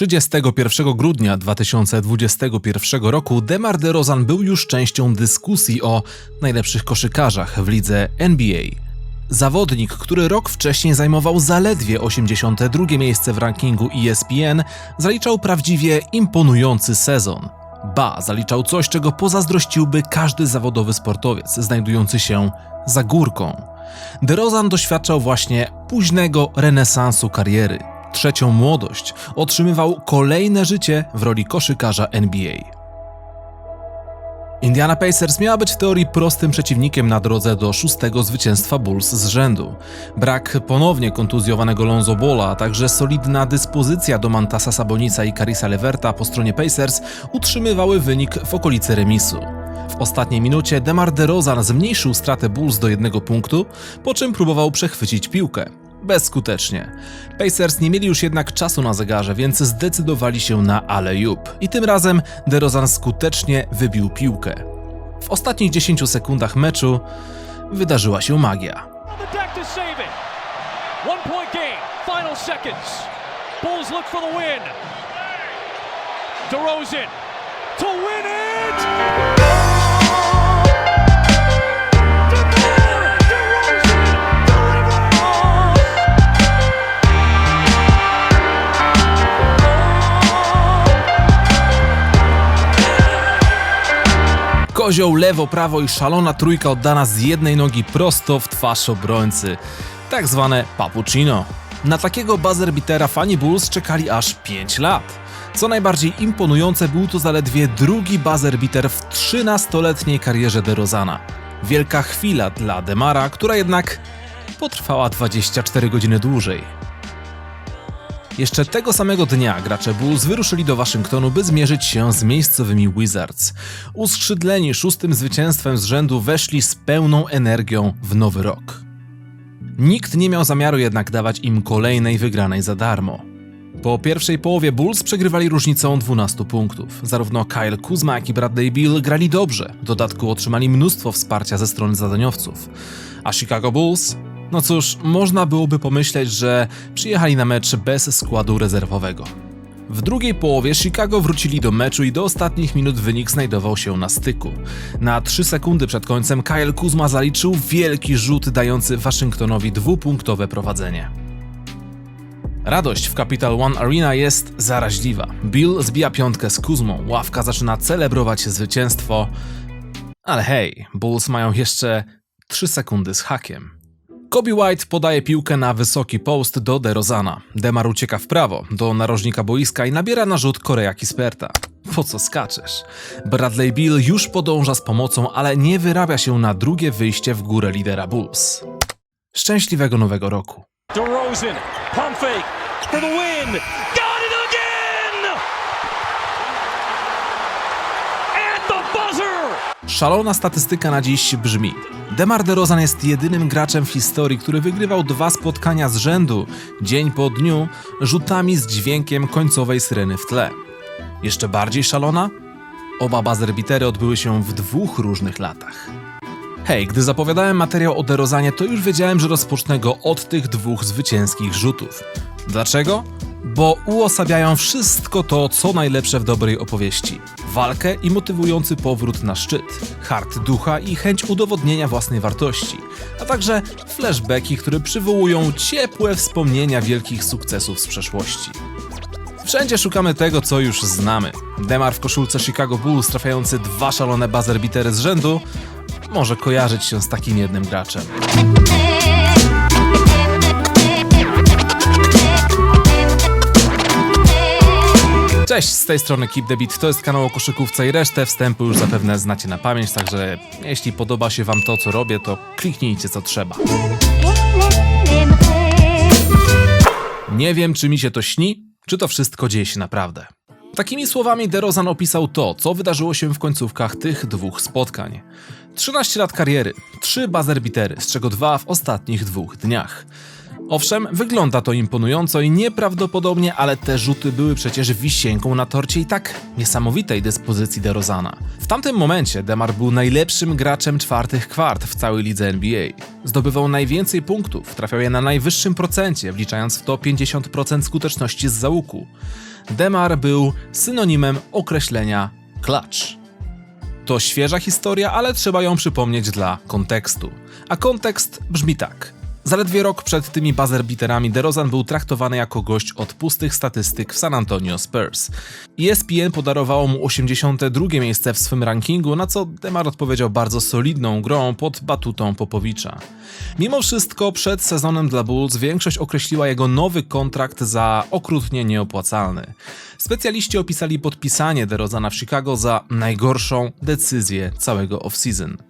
31 grudnia 2021 roku Demar DeRozan był już częścią dyskusji o najlepszych koszykarzach w lidze NBA. Zawodnik, który rok wcześniej zajmował zaledwie 82 miejsce w rankingu ESPN, zaliczał prawdziwie imponujący sezon. Ba, zaliczał coś, czego pozazdrościłby każdy zawodowy sportowiec znajdujący się za górką. DeRozan doświadczał właśnie późnego renesansu kariery. Trzecią młodość otrzymywał kolejne życie w roli koszykarza NBA. Indiana Pacers miała być w teorii prostym przeciwnikiem na drodze do szóstego zwycięstwa Bulls z rzędu. Brak ponownie kontuzjowanego Lonzo Balla, a także solidna dyspozycja do Mantasa Sabonica i Carisa Leverta po stronie Pacers utrzymywały wynik w okolicy remisu. W ostatniej minucie Demar DeRozan zmniejszył stratę Bulls do jednego punktu, po czym próbował przechwycić piłkę. Bezskutecznie. Pacers nie mieli już jednak czasu na zegarze, więc zdecydowali się na alley-oop. I tym razem DeRozan skutecznie wybił piłkę. W ostatnich 10 sekundach meczu wydarzyła się magia. on the deck to Kozioł lewo, prawo i szalona trójka oddana z jednej nogi prosto w twarz obrońcy. Tak zwane papuccino. Na takiego buzzerbitera fani Bulls czekali aż 5 lat. Co najbardziej imponujące, był to zaledwie drugi buzzerbiter w 13-letniej karierze DeRozana. Wielka chwila dla Demara, która jednak potrwała 24 godziny dłużej. Jeszcze tego samego dnia gracze Bulls wyruszyli do Waszyngtonu, by zmierzyć się z miejscowymi Wizards. Uskrzydleni szóstym zwycięstwem z rzędu weszli z pełną energią w nowy rok. Nikt nie miał zamiaru jednak dawać im kolejnej wygranej za darmo. Po pierwszej połowie Bulls przegrywali różnicą 12 punktów. Zarówno Kyle Kuzma, jak i Bradley Bill grali dobrze. W dodatku otrzymali mnóstwo wsparcia ze strony zadaniowców. A Chicago Bulls? No cóż, można byłoby pomyśleć, że przyjechali na mecz bez składu rezerwowego. W drugiej połowie Chicago wrócili do meczu i do ostatnich minut wynik znajdował się na styku. Na 3 sekundy przed końcem Kyle Kuzma zaliczył wielki rzut dający Waszyngtonowi dwupunktowe prowadzenie. Radość w Capital One Arena jest zaraźliwa. Bill zbija piątkę z Kuzmą, ławka zaczyna celebrować zwycięstwo. Ale hej, Bulls mają jeszcze 3 sekundy z hakiem. Kobe White podaje piłkę na wysoki post do DeRozana. Demar ucieka w prawo, do narożnika boiska i nabiera na rzut Korea Kisperta. Po co skaczesz? Bradley Bill już podąża z pomocą, ale nie wyrabia się na drugie wyjście w górę lidera Bulls. Szczęśliwego nowego roku. DeRozan, pump fake for the win. Got it again! At the buzzer! Szalona statystyka na dziś brzmi: Demar DeRozan jest jedynym graczem w historii, który wygrywał dwa spotkania z rzędu, dzień po dniu, rzutami z dźwiękiem końcowej syreny w tle. Jeszcze bardziej szalona? Oba buzzerbitery odbyły się w dwóch różnych latach. Hej, gdy zapowiadałem materiał o DeRozanie, to już wiedziałem, że rozpocznę go od tych dwóch zwycięskich rzutów. Dlaczego? Bo uosabiają wszystko to, co najlepsze w dobrej opowieści. Walkę i motywujący powrót na szczyt, hart ducha i chęć udowodnienia własnej wartości, a także flashbacki, które przywołują ciepłe wspomnienia wielkich sukcesów z przeszłości. Wszędzie szukamy tego, co już znamy. Demar w koszulce Chicago Bulls trafiający dwa szalone buzzerbitery z rzędu może kojarzyć się z takim jednym graczem. Cześć, z tej strony Keep the Beat, to jest kanał o koszykówce i resztę wstępu już zapewne znacie na pamięć, także jeśli podoba się wam to, co robię, to kliknijcie co trzeba. Nie wiem, czy mi się to śni, czy to wszystko dzieje się naprawdę. Takimi słowami DeRozan opisał to, co wydarzyło się w końcówkach tych dwóch spotkań. 13 lat kariery, 3 buzzerbitery, z czego dwa w ostatnich dwóch dniach. Owszem, wygląda to imponująco i nieprawdopodobnie, ale te rzuty były przecież wisienką na torcie i tak niesamowitej dyspozycji DeRozana. W tamtym momencie Demar był najlepszym graczem czwartych kwart w całej lidze NBA. Zdobywał najwięcej punktów, trafiał je na najwyższym procencie, wliczając w to 50% skuteczności z załuku. Demar był synonimem określenia clutch. To świeża historia, ale trzeba ją przypomnieć dla kontekstu. A kontekst brzmi tak. Zaledwie rok przed tymi buzzer-beaterami DeRozan był traktowany jako gość od pustych statystyk w San Antonio Spurs. ESPN podarowało mu 82 miejsce w swym rankingu, na co Demar odpowiedział bardzo solidną grą pod batutą Popowicza. Mimo wszystko przed sezonem dla Bulls większość określiła jego nowy kontrakt za okrutnie nieopłacalny. Specjaliści opisali podpisanie DeRozana w Chicago za najgorszą decyzję całego offseason.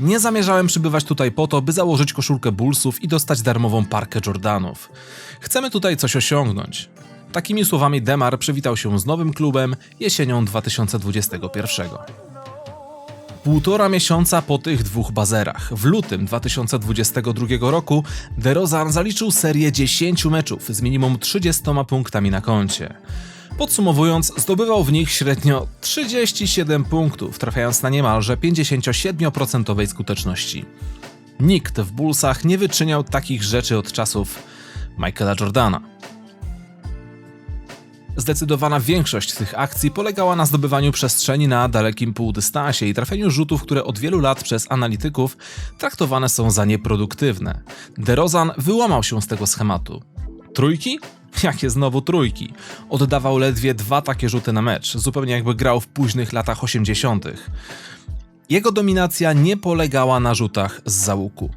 Nie zamierzałem przybywać tutaj po to, by założyć koszulkę Bullsów i dostać darmową parkę Jordanów. Chcemy tutaj coś osiągnąć. Takimi słowami Demar przywitał się z nowym klubem jesienią 2021. Półtora miesiąca po tych dwóch bazerach, w lutym 2022 roku, DeRozan zaliczył serię 10 meczów z minimum 30 punktami na koncie. Podsumowując, zdobywał w nich średnio 37 punktów, trafiając na niemalże 57% skuteczności. Nikt w Bullsach nie wyczyniał takich rzeczy od czasów Michaela Jordana. Zdecydowana większość tych akcji polegała na zdobywaniu przestrzeni na dalekim półdystansie i trafieniu rzutów, które od wielu lat przez analityków traktowane są za nieproduktywne. DeRozan wyłamał się z tego schematu. Trójki? Jakie znowu trójki? Oddawał ledwie dwa takie rzuty na mecz, zupełnie jakby grał w późnych latach 80. Jego dominacja nie polegała na rzutach z załuku.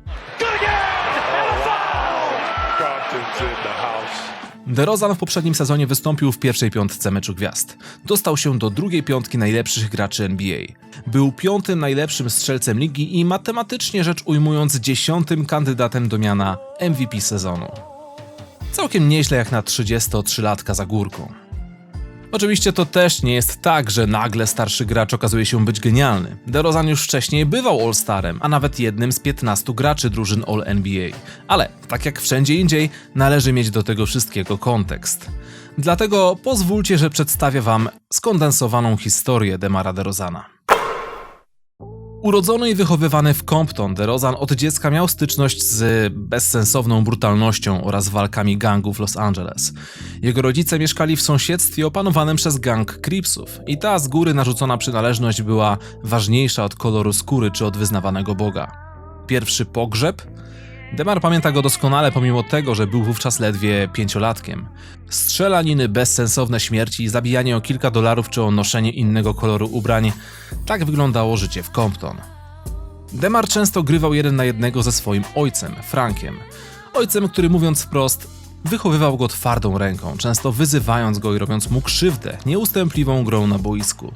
DeRozan w poprzednim sezonie wystąpił w pierwszej piątce meczu gwiazd. Dostał się do drugiej piątki najlepszych graczy NBA. Był piątym najlepszym strzelcem ligi i matematycznie rzecz ujmując dziesiątym kandydatem do miana MVP sezonu. Całkiem nieźle jak na 33-latka za górką. Oczywiście to też nie jest tak, że nagle starszy gracz okazuje się być genialny. DeRozan już wcześniej bywał All-Starem, a nawet jednym z 15 graczy drużyn All-NBA. Ale, tak jak wszędzie indziej, należy mieć do tego wszystkiego kontekst. Dlatego pozwólcie, że przedstawię wam skondensowaną historię Demara DeRozana. Urodzony i wychowywany w Compton, DeRozan od dziecka miał styczność z bezsensowną brutalnością oraz walkami gangów Los Angeles. Jego rodzice mieszkali w sąsiedztwie opanowanym przez gang Cripsów i ta z góry narzucona przynależność była ważniejsza od koloru skóry czy od wyznawanego Boga. Pierwszy pogrzeb? Demar pamięta go doskonale pomimo tego, że był wówczas ledwie pięciolatkiem. Strzelaniny, bezsensowne śmierci, zabijanie o kilka dolarów czy o noszenie innego koloru ubrań – tak wyglądało życie w Compton. Demar często grywał jeden na jednego ze swoim ojcem, Frankiem. Ojcem, który mówiąc wprost, wychowywał go twardą ręką, często wyzywając go i robiąc mu krzywdę nieustępliwą grą na boisku.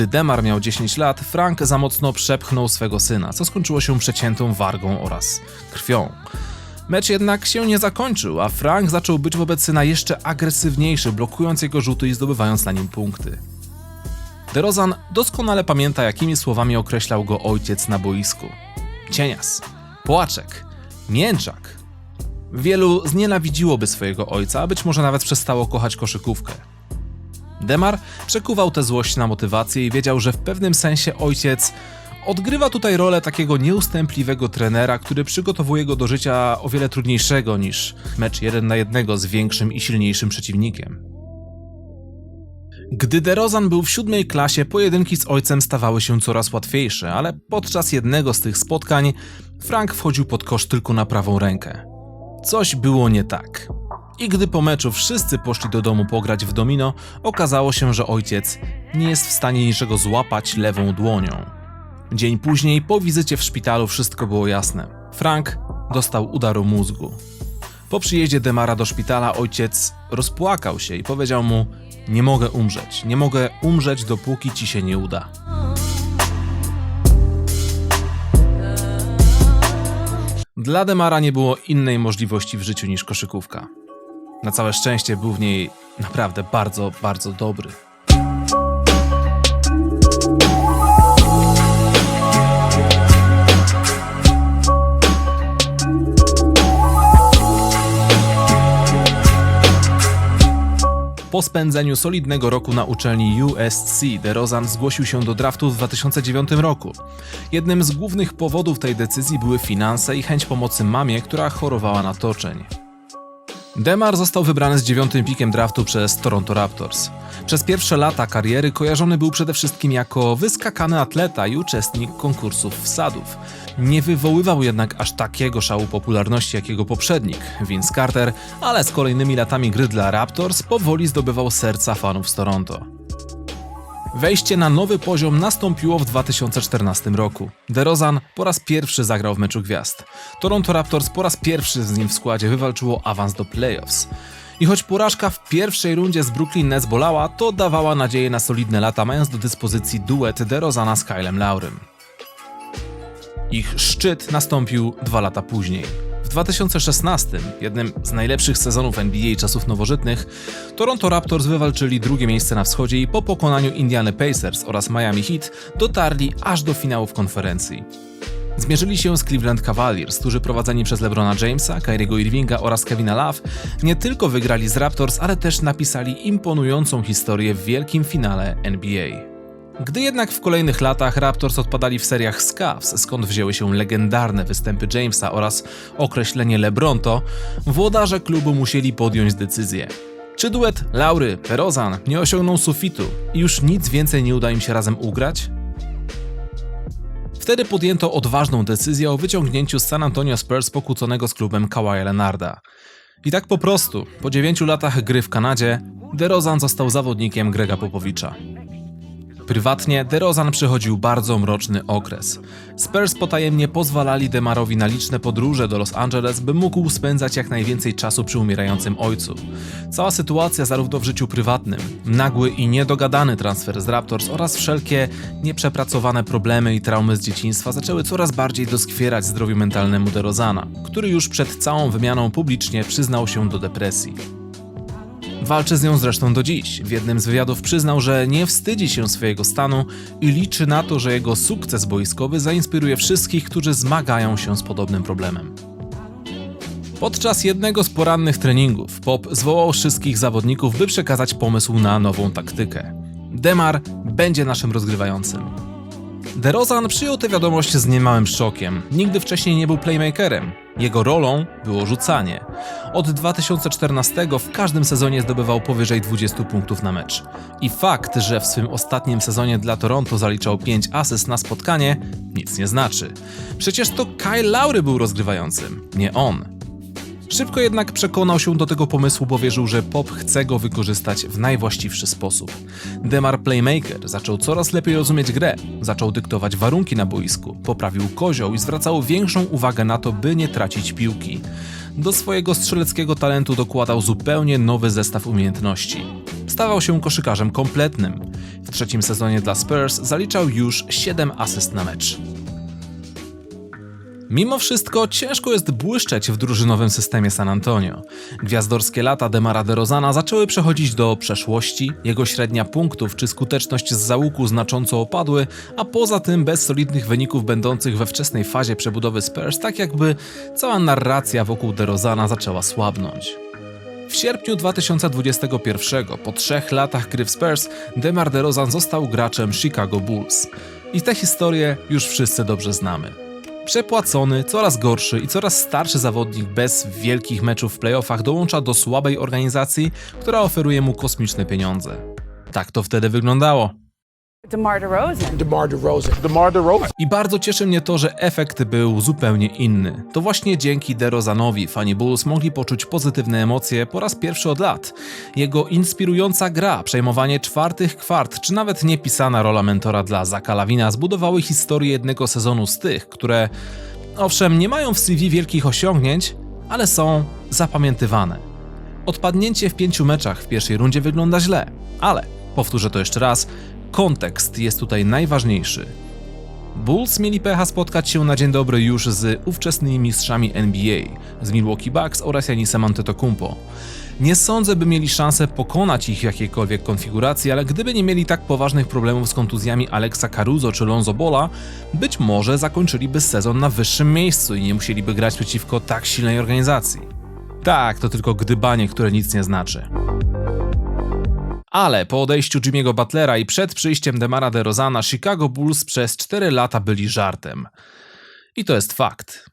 Gdy Demar miał 10 lat, Frank za mocno przepchnął swego syna, co skończyło się przeciętą wargą oraz krwią. Mecz jednak się nie zakończył, a Frank zaczął być wobec syna jeszcze agresywniejszy, blokując jego rzuty i zdobywając na nim punkty. DeRozan doskonale pamięta, jakimi słowami określał go ojciec na boisku. Cienias, płaczek, mięczak. Wielu znienawidziłoby swojego ojca, a być może nawet przestało kochać koszykówkę. Demar przekuwał tę złość na motywację i wiedział, że w pewnym sensie ojciec odgrywa tutaj rolę takiego nieustępliwego trenera, który przygotowuje go do życia o wiele trudniejszego niż mecz jeden na jednego z większym i silniejszym przeciwnikiem. Gdy DeRozan był w siódmej klasie, pojedynki z ojcem stawały się coraz łatwiejsze, ale podczas jednego z tych spotkań Frank wchodził pod kosz tylko na prawą rękę. Coś było nie tak. I gdy po meczu wszyscy poszli do domu pograć w domino, okazało się, że ojciec nie jest w stanie niczego złapać lewą dłonią. Dzień później, po wizycie w szpitalu, wszystko było jasne. Frank dostał udaru mózgu. Po przyjeździe Demara do szpitala ojciec rozpłakał się i powiedział mu: Nie mogę umrzeć, nie mogę umrzeć, dopóki ci się nie uda. Dla Demara nie było innej możliwości w życiu niż koszykówka. Na całe szczęście był w niej naprawdę bardzo, bardzo dobry. Po spędzeniu solidnego roku na uczelni USC, DeRozan zgłosił się do draftu w 2009 roku. Jednym z głównych powodów tej decyzji były finanse i chęć pomocy mamie, która chorowała na toczeń. Demar został wybrany z dziewiątym pikiem draftu przez Toronto Raptors. Przez pierwsze lata kariery kojarzony był przede wszystkim jako wyskakany atleta i uczestnik konkursów wsadów. Nie wywoływał jednak aż takiego szału popularności jak jego poprzednik, Vince Carter, ale z kolejnymi latami gry dla Raptors powoli zdobywał serca fanów z Toronto. Wejście na nowy poziom nastąpiło w 2014 roku. DeRozan po raz pierwszy zagrał w meczu gwiazd. Toronto Raptors po raz pierwszy z nim w składzie wywalczyło awans do playoffs. I choć porażka w pierwszej rundzie z Brooklyn Nets bolała, to dawała nadzieję na solidne lata, mając do dyspozycji duet DeRozana z Kylem Laurym. Ich szczyt nastąpił dwa lata później. W 2016, jednym z najlepszych sezonów NBA czasów nowożytnych, Toronto Raptors wywalczyli drugie miejsce na wschodzie i po pokonaniu Indiana Pacers oraz Miami Heat dotarli aż do finałów konferencji. Zmierzyli się z Cleveland Cavaliers, którzy prowadzeni przez LeBrona Jamesa, Kyriego Irvinga oraz Kevina Love nie tylko wygrali z Raptors, ale też napisali imponującą historię w wielkim finale NBA. Gdy jednak w kolejnych latach Raptors odpadali w seriach z Cavs, skąd wzięły się legendarne występy Jamesa oraz określenie LeBron, to włodarze klubu musieli podjąć decyzję. Czy duet Laury, Perozan nie osiągnął sufitu i już nic więcej nie uda im się razem ugrać? Wtedy podjęto odważną decyzję o wyciągnięciu z San Antonio Spurs pokłóconego z klubem Kawaja Leonarda. I tak po prostu, po 9 latach gry w Kanadzie, DeRozan został zawodnikiem Grega Popowicza. Prywatnie DeRozan przechodził bardzo mroczny okres. Spurs potajemnie pozwalali Demarowi na liczne podróże do Los Angeles, by mógł spędzać jak najwięcej czasu przy umierającym ojcu. Cała sytuacja zarówno w życiu prywatnym, nagły i niedogadany transfer z Raptors oraz wszelkie nieprzepracowane problemy i traumy z dzieciństwa zaczęły coraz bardziej doskwierać zdrowiu mentalnemu DeRozana, który już przed całą wymianą publicznie przyznał się do depresji. Walczy z nią zresztą do dziś. W jednym z wywiadów przyznał, że nie wstydzi się swojego stanu i liczy na to, że jego sukces boiskowy zainspiruje wszystkich, którzy zmagają się z podobnym problemem. Podczas jednego z porannych treningów Pop zwołał wszystkich zawodników, by przekazać pomysł na nową taktykę. Demar będzie naszym rozgrywającym. DeRozan przyjął tę wiadomość z niemałym szokiem. Nigdy wcześniej nie był playmakerem. Jego rolą było rzucanie. Od 2014 w każdym sezonie zdobywał powyżej 20 punktów na mecz. I fakt, że w swym ostatnim sezonie dla Toronto zaliczał 5 asyst na spotkanie, nic nie znaczy. Przecież to Kyle Lowry był rozgrywającym, nie on. Szybko jednak przekonał się do tego pomysłu, bo wierzył, że Pop chce go wykorzystać w najwłaściwszy sposób. Demar Playmaker zaczął coraz lepiej rozumieć grę, zaczął dyktować warunki na boisku, poprawił kozioł i zwracał większą uwagę na to, by nie tracić piłki. Do swojego strzeleckiego talentu dokładał zupełnie nowy zestaw umiejętności. Stawał się koszykarzem kompletnym. W trzecim sezonie dla Spurs zaliczał już 7 asyst na mecz. Mimo wszystko ciężko jest błyszczeć w drużynowym systemie San Antonio. Gwiazdorskie lata Demara DeRozana zaczęły przechodzić do przeszłości, jego średnia punktów czy skuteczność z załuku znacząco opadły, a poza tym bez solidnych wyników będących we wczesnej fazie przebudowy Spurs, tak jakby cała narracja wokół DeRozana zaczęła słabnąć. W sierpniu 2021, po trzech latach gry w Spurs, Demar DeRozan został graczem Chicago Bulls. I tę historię już wszyscy dobrze znamy. Przepłacony, coraz gorszy i coraz starszy zawodnik bez wielkich meczów w playoffach dołącza do słabej organizacji, która oferuje mu kosmiczne pieniądze. Tak to wtedy wyglądało. DeMar DeRozan. DeMar DeRozan. DeMar DeRozan. I bardzo cieszy mnie to, że efekt był zupełnie inny. To właśnie dzięki DeRozanowi fani Bulls mogli poczuć pozytywne emocje po raz pierwszy od lat. Jego inspirująca gra, przejmowanie czwartych kwart, czy nawet niepisana rola mentora dla Zaka Lawina zbudowały historię jednego sezonu z tych, które owszem nie mają w CV wielkich osiągnięć, ale są zapamiętywane. Odpadnięcie w pięciu meczach w pierwszej rundzie wygląda źle, ale powtórzę to jeszcze raz, kontekst jest tutaj najważniejszy. Bulls mieli pecha spotkać się na dzień dobry już z ówczesnymi mistrzami NBA, z Milwaukee Bucks oraz Janisem Antetokounmpo. Nie sądzę, by mieli szansę pokonać ich w jakiejkolwiek konfiguracji, ale gdyby nie mieli tak poważnych problemów z kontuzjami Alexa Caruso czy Lonzo Bola, być może zakończyliby sezon na wyższym miejscu i nie musieliby grać przeciwko tak silnej organizacji. Tak, to tylko gdybanie, które nic nie znaczy. Ale po odejściu Jimmy'ego Butlera i przed przyjściem Demara DeRozana Chicago Bulls przez 4 lata byli żartem. I to jest fakt.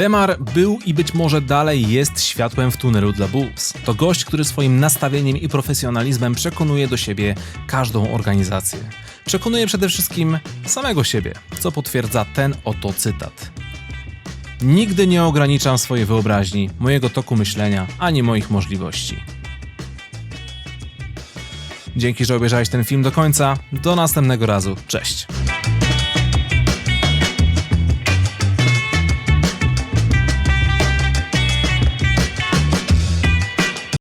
Demar był i być może dalej jest światłem w tunelu dla Bulls. To gość, który swoim nastawieniem i profesjonalizmem przekonuje do siebie każdą organizację. Przekonuje przede wszystkim samego siebie, co potwierdza ten oto cytat. Nigdy nie ograniczam swojej wyobraźni, mojego toku myślenia, ani moich możliwości. Dzięki, że obejrzałeś ten film do końca. Do następnego razu. Cześć.